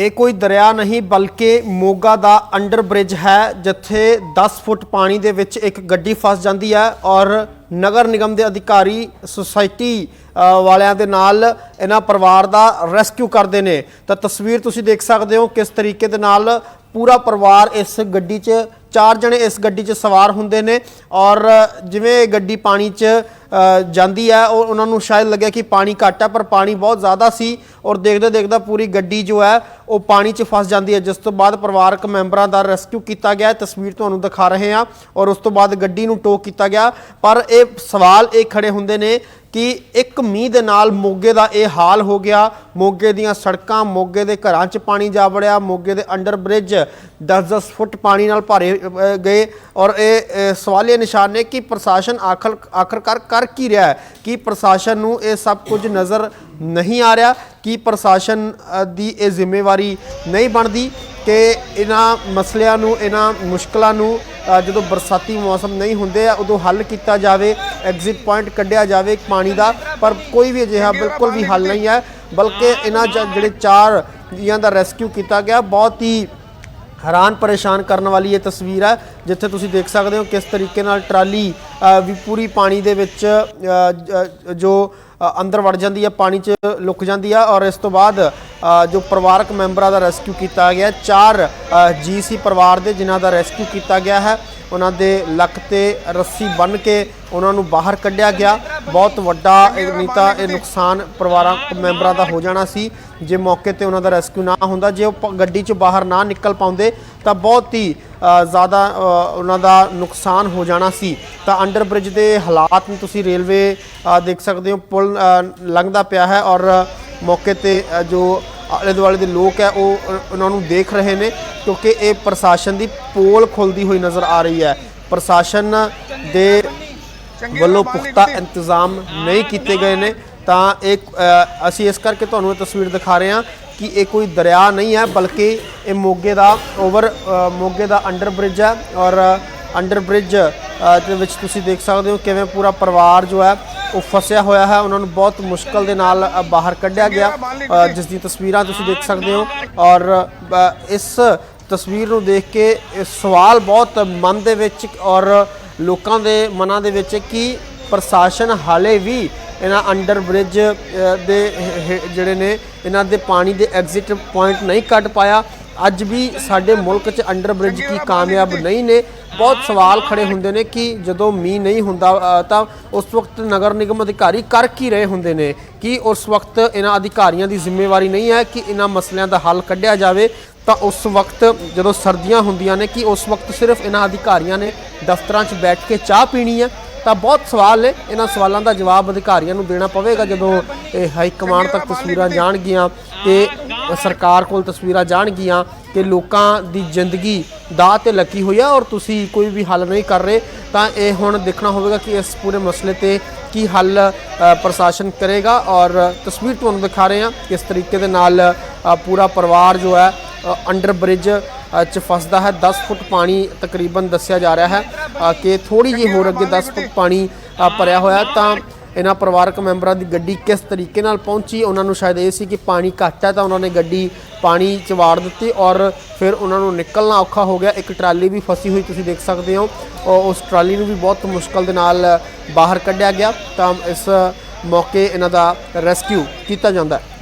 ਇਹ ਕੋਈ ਦਰਿਆ ਨਹੀਂ, ਬਲਕਿ ਮੋਗਾ ਦਾ ਅੰਡਰ ਬ੍ਰਿਜ ਹੈ, ਜਿੱਥੇ 10 ਫੁੱਟ ਪਾਣੀ ਦੇ ਵਿੱਚ ਇੱਕ ਗੱਡੀ ਫਸ ਜਾਂਦੀ ਹੈ ਔਰ ਨਗਰ ਨਿਗਮ ਦੇ ਅਧਿਕਾਰੀ, ਸੁਸਾਇਟੀ ਵਾਲਿਆਂ ਦੇ ਨਾਲ ਇਹਨਾਂ ਪਰਿਵਾਰ ਦਾ ਰੈਸਕਿਊ ਕਰਦੇ ਨੇ। ਤਾਂ ਤਸਵੀਰ ਤੁਸੀਂ ਦੇਖ ਸਕਦੇ ਹੋ ਕਿਸ ਤਰੀਕੇ ਦੇ ਨਾਲ ਪੂਰਾ ਪਰਿਵਾਰ ਇਸ ਗੱਡੀ 'ਚ ਚਾਰ ਜਣੇ ਇਸ ਗੱਡੀ 'ਚ ਸਵਾਰ ਹੁੰਦੇ ਨੇ ਔਰ ਜਿਵੇਂ ਗੱਡੀ ਪਾਣੀ 'ਚ ਜਾਂਦੀ ਹੈ ਉਹ ਉਹਨਾਂ ਨੂੰ ਸ਼ਾਇਦ ਲੱਗਿਆ ਕਿ ਪਾਣੀ ਘੱਟ ਹੈ ਪਰ ਪਾਣੀ ਬਹੁਤ ਜ਼ਿਆਦਾ ਸੀ ਔਰ ਦੇਖਦੇ ਦੇਖਦਾ ਪੂਰੀ ਗੱਡੀ ਜੋ ਹੈ ਉਹ ਪਾਣੀ 'ਚ ਫਸ ਜਾਂਦੀ ਹੈ ਜਿਸ ਤੋਂ ਬਾਅਦ ਪਰਿਵਾਰਕ ਮੈਂਬਰਾਂ ਦਾ ਰੈਸਕਿਊ ਕੀਤਾ ਗਿਆ। ਤਸਵੀਰ ਤੁਹਾਨੂੰ ਦਿਖਾ ਰਹੇ ਹਾਂ ਔਰ ਉਸ ਤੋਂ ਬਾਅਦ ਗੱਡੀ ਨੂੰ ਟੋਕ ਕੀਤਾ ਗਿਆ। ਪਰ ਇਹ ਸਵਾਲ ਇਹ ਖੜੇ ਹੁੰਦੇ ਨੇ ਕਿ ਇੱਕ ਮੀਂਹ ਦੇ ਨਾਲ ਮੋਗੇ ਦਾ ਇਹ ਹਾਲ ਹੋ ਗਿਆ। ਮੋਗੇ ਦੀਆਂ ਸੜਕਾਂ ਮੋਗੇ ਦੇ ਘਰਾਂ 'ਚ ਪਾਣੀ ਜਾ ਵੜਿਆ, ਮੋਗੇ ਦੇ ਅੰਡਰ ਬ੍ਰਿਜ 10-10 ਫੁੱਟ ਪਾਣੀ ਨਾਲ ਭਰੇ ਗਏ ਔਰ ਇਹ ਅ, ਸਵਾਲੀਆ ਨਿਸ਼ਾਨ ਨੇ ਕਿ ਪ੍ਰਸ਼ਾਸਨ ਆਖਰ ਆਖਰਕਾਰ ਕਰ ਕੀ ਰਿਹਾ ਹੈ? ਕੀ ਪ੍ਰਸ਼ਾਸਨ ਨੂੰ ਇਹ ਸਭ ਕੁਝ ਨਜ਼ਰ ਨਹੀਂ ਆ ਰਿਹਾ? ਕਿ ਪ੍ਰਸ਼ਾਸਨ ਦੀ ਇਹ ਜ਼ਿੰਮੇਵਾਰੀ ਨਹੀਂ ਬਣਦੀ ਕਿ ਇਹਨਾਂ ਮਸਲਿਆਂ ਨੂੰ ਇਹਨਾਂ ਮੁਸ਼ਕਲਾਂ ਨੂੰ ਜਦੋਂ ਬਰਸਾਤੀ ਮੌਸਮ ਨਹੀਂ ਹੁੰਦੇ ਆ ਉਦੋਂ ਹੱਲ ਕੀਤਾ ਜਾਵੇ ਐਗਜ਼ਿਟ ਪੁਆਇੰਟ ਕੱਢਿਆ ਜਾਵੇ ਪਾਣੀ ਦਾ ਪਰ ਕੋਈ ਵੀ ਅਜਿਹਾ ਬਿਲਕੁਲ ਵੀ ਹੱਲ ਨਹੀਂ ਹੈ ਬਲਕਿ ਇਹਨਾਂ ਜ- ਜਿਹੜੇ ਚਾਰ ਜੀਆਂ ਦਾ ਰੈਸਕਿਊ ਕੀਤਾ ਗਿਆ ਬਹੁਤ ਹੀ ਹੈਰਾਨ ਪਰੇਸ਼ਾਨ ਕਰਨ ਵਾਲੀ ਇਹ ਤਸਵੀਰ ਹੈ, ਜਿੱਥੇ ਤੁਸੀਂ ਦੇਖ ਸਕਦੇ ਹੋ ਕਿਸ ਤਰੀਕੇ ਨਾਲ ਟਰਾਲੀ ਵੀ ਪੂਰੀ ਪਾਣੀ ਦੇ ਵਿੱਚ ਜੋ ਅੰਦਰ ਵੜ ਜਾਂਦੀ ਹੈ, ਪਾਣੀ 'ਚ ਲੁਕ ਜਾਂਦੀ ਹੈ ਔਰ ਇਸ ਤੋਂ ਬਾਅਦ ਜੋ ਪਰਿਵਾਰਕ ਮੈਂਬਰਾਂ ਦਾ ਰੈਸਕਿਊ ਕੀਤਾ ਗਿਆ, ਚਾਰ ਜੀਸੀ ਪਰਿਵਾਰ ਦੇ ਜਿਨ੍ਹਾਂ ਦਾ ਰੈਸਕਿਊ ਕੀਤਾ ਗਿਆ ਹੈ। ਉਹਨਾਂ ਦੇ ਲੱਕ ਤੇ ਰੱਸੀ ਬੰਨ੍ਹ ਕੇ ਉਹਨਾਂ ਨੂੰ ਬਾਹਰ ਕੱਢਿਆ ਗਿਆ। ਬਹੁਤ ਵੱਡਾ ਇਹ ਨਹੀਂ ਤਾਂ ਇਹ ਨੁਕਸਾਨ ਪਰਿਵਾਰਾਂ ਮੈਂਬਰਾਂ ਦਾ ਹੋ ਜਾਣਾ ਸੀ। ਜੇ ਮੌਕੇ ਤੇ ਉਹਨਾਂ ਦਾ ਰੈਸਕਿਊ ਨਾ ਹੁੰਦਾ, ਜੇ ਉਹ ਪ- ਗੱਡੀ 'ਚ ਬਾਹਰ ਨਾ ਨਿਕਲ ਪਾਉਂਦੇ, ਤਾਂ ਬਹੁਤ ਹੀ ਜ਼ਿਆਦਾ ਉਹਨਾਂ ਦਾ ਨੁਕਸਾਨ ਹੋ ਜਾਣਾ ਸੀ। ਤਾਂ ਅੰਡਰ ਬ੍ਰਿਜ ਦੇ ਹਾਲਾਤ ਨੂੰ ਤੁਸੀਂ ਰੇਲਵੇ ਦੇਖ ਸਕਦੇ ਹੋ। ਪੁਲ ਲੰਘਦਾ ਪਿਆ ਹੈ ਔਰ ਮੌਕੇ ਤੇ ਜੋ ਆਲੇ ਦੁਆਲੇ ਦੇ ਲੋਕ ਹੈ, ਉਹ ਉਹਨਾਂ ਨੂੰ ਦੇਖ ਰਹੇ ਨੇ, ਕਿਉਂਕਿ ਇਹ ਪ੍ਰਸ਼ਾਸਨ ਦੀ ਪੋਲ ਖੁੱਲਦੀ ਹੋਈ ਨਜ਼ਰ ਆ ਰਹੀ ਹੈ। ਪ੍ਰਸ਼ਾਸਨ ਦੇ ਵੱਲੋਂ ਪੁਖਤਾ ਇੰਤਜ਼ਾਮ ਨਹੀਂ ਕੀਤੇ ਗਏ ਨੇ। ਤਾਂ ਇਹ ਅਸੀਂ ਇਸ ਕਰਕੇ ਤੁਹਾਨੂੰ ਇਹ ਤਸਵੀਰ ਦਿਖਾ ਰਹੇ ਹਾਂ ਕਿ ਇਹ ਕੋਈ ਦਰਿਆ ਨਹੀਂ ਹੈ, ਬਲਕਿ ਇਹ ਮੋਗੇ ਦਾ ਓਵਰ ਮੋਗੇ ਦਾ ਅੰਡਰ ਬ੍ਰਿਜ ਹੈ ਔਰ ਅੰਡਰ ਬ੍ਰਿਜ ਦੇ ਵਿੱਚ ਤੁਸੀਂ ਦੇਖ ਸਕਦੇ ਹੋ ਕਿਵੇਂ ਪੂਰਾ ਪਰਿਵਾਰ ਜੋ ਹੈ, ਉਹ ਫਸਿਆ ਹੋਇਆ ਹੈ। ਉਹਨਾਂ ਨੂੰ ਬਹੁਤ ਮੁਸ਼ਕਲ ਦੇ ਨਾਲ ਬਾਹਰ ਕੱਢਿਆ ਗਿਆ। ਜਿਸ ਦੀ ਤਸਵੀਰਾਂ ਤੁਸੀਂ ਦੇਖ ਸਕਦੇ ਹੋ। ਔਰ ਇਸ ਤਸਵੀਰ ਨੂੰ ਦੇਖ ਕੇ ਸਵਾਲ ਬਹੁਤ ਮਨ ਦੇ ਵਿੱਚ ਔਰ ਲੋਕਾਂ ਦੇ ਮਨਾਂ ਦੇ ਵਿੱਚ ਕਿ ਪ੍ਰਸ਼ਾਸਨ ਹਾਲੇ ਵੀ ਇਹਨਾਂ ਅੰਡਰ ਬ੍ਰਿਜ ਦੇ ਜਿਹੜੇ ਨੇ, ਇਹਨਾਂ ਦੇ ਪਾਣੀ ਦੇ ਐਗਜ਼ਿਟ ਪੁਆਇੰਟ ਨਹੀਂ ਕੱਢ ਪਾਇਆ। ਅੱਜ ਵੀ ਸਾਡੇ ਮੁਲਕ 'ਚ ਅੰਡਰ ਬ੍ਰਿਜ ਕੀ ਕਾਮਯਾਬ ਨਹੀਂ ਨੇ। ਬਹੁਤ ਸਵਾਲ ਖੜੇ ਹੁੰਦੇ ਨੇ ਕਿ ਜਦੋਂ ਮੀਂਹ ਨਹੀਂ ਹੁੰਦਾ ਤਾਂ ਉਸ ਵਕਤ ਨਗਰ ਨਿਗਮ ਅਧਿਕਾਰੀ ਕਰ ਕੀ ਰਹੇ ਹੁੰਦੇ ਨੇ? ਕਿ ਉਸ ਵਕਤ ਇਹਨਾਂ ਅਧਿਕਾਰੀਆਂ ਦੀ ਜ਼ਿੰਮੇਵਾਰੀ ਨਹੀਂ ਹੈ ਕਿ ਇਹਨਾਂ ਮਸਲਿਆਂ ਦਾ ਹੱਲ ਕੱਢਿਆ ਜਾਵੇ? ਤਾਂ ਉਸ ਵਕਤ ਜਦੋਂ ਸਰਦੀਆਂ ਹੁੰਦੀਆਂ ਨੇ ਕਿ ਉਸ ਵਕਤ ਸਿਰਫ ਇਹਨਾਂ ਅਧਿਕਾਰੀਆਂ ਨੇ ਦਫ਼ਤਰਾਂ 'ਚ ਬੈਠ ਕੇ ਚਾਹ ਪੀਣੀ ਹੈ? ਤਾਂ ਬਹੁਤ ਸਵਾਲ ਨੇ। ਇਹਨਾਂ ਸਵਾਲਾਂ ਦਾ ਜਵਾਬ ਅਧਿਕਾਰੀਆਂ ਨੂੰ ਦੇਣਾ ਪਵੇਗਾ ਜਦੋਂ ਇਹ ਹਾਈ ਕਮਾਂਡ ਤੱਕ ਤਸਵੀਰਾਂ ਜਾਣਗੀਆਂ ਤੇ ਸਰਕਾਰ ਕੋਲ ਤਸਵੀਰਾਂ ਜਾਣਗੀਆਂ ਕਿ ਲੋਕਾਂ ਦੀ ਜ਼ਿੰਦਗੀ ਦਾ ਤੇ ਲੱਗੀ ਹੋਈ ਆ ਔਰ ਤੁਸੀਂ ਕੋਈ ਵੀ ਹੱਲ ਨਹੀਂ ਕਰ ਰਹੇ, ਤਾਂ ਇਹ ਹੁਣ ਦੇਖਣਾ ਹੋਵੇਗਾ ਕਿ ਇਸ ਪੂਰੇ ਮਸਲੇ ਤੇ ਕੀ ਹੱਲ ਪ੍ਰਸ਼ਾਸਨ ਕਰੇਗਾ ਔਰ ਤਸਵੀਰ ਤੁਹਾਨੂੰ ਦਿਖਾ ਰਹੇ ਹਾਂ ਕਿਸ ਤਰੀਕੇ ਦੇ ਨਾਲ ਪੂਰਾ ਪਰਿਵਾਰ ਜੋ ਹੈ ਅੰਡਰ ਬ੍ਰਿਜ ਚ ਫਸਦਾ ਹੈ। 10 ਫੁੱਟ ਪਾਣੀ ਤਕਰੀਬਨ ਦੱਸਿਆ ਜਾ ਰਿਹਾ ਹੈ ਕਿ ਥੋੜੀ ਜਿਹੀ ਹੋਰ ਅੱਗੇ 10 ਫੁੱਟ ਪਾਣੀ ਭਰਿਆ ਹੋਇਆ ਤਾਂ ਇਹਨਾਂ ਪਰਿਵਾਰਕ ਮੈਂਬਰਾਂ ਦੀ ਗੱਡੀ ਕਿਸ ਤਰੀਕੇ ਨਾਲ ਪਹੁੰਚੀ, ਉਹਨਾਂ ਨੂੰ ਸ਼ਾਇਦ ਇਹ ਸੀ ਕਿ ਪਾਣੀ ਘੱਟ ਹੈ ਤਾਂ ਉਹਨਾਂ ਨੇ ਗੱਡੀ ਪਾਣੀ ਚ ਵਾੜ ਦਿੱਤੀ ਔਰ ਫਿਰ ਉਹਨਾਂ ਨੂੰ ਨਿਕਲਣਾ ਔਖਾ ਹੋ ਗਿਆ। ਇੱਕ ਟਰਾਲੀ ਵੀ ਫਸੀ ਹੋਈ ਤੁਸੀਂ ਦੇਖ ਸਕਦੇ ਹੋ। ਔਰ ਉਸ ਟਰਾਲੀ ਨੂੰ ਵੀ ਬਹੁਤ ਮੁਸ਼ਕਲ ਦੇ ਨਾਲ ਬਾਹਰ ਕੱਢਿਆ ਗਿਆ ਤਾਂ ਇਸ ਮੌਕੇ ਇਹਨਾਂ ਦਾ ਰੈਸਕਿਊ ਕੀਤਾ ਜਾਂਦਾ ਹੈ।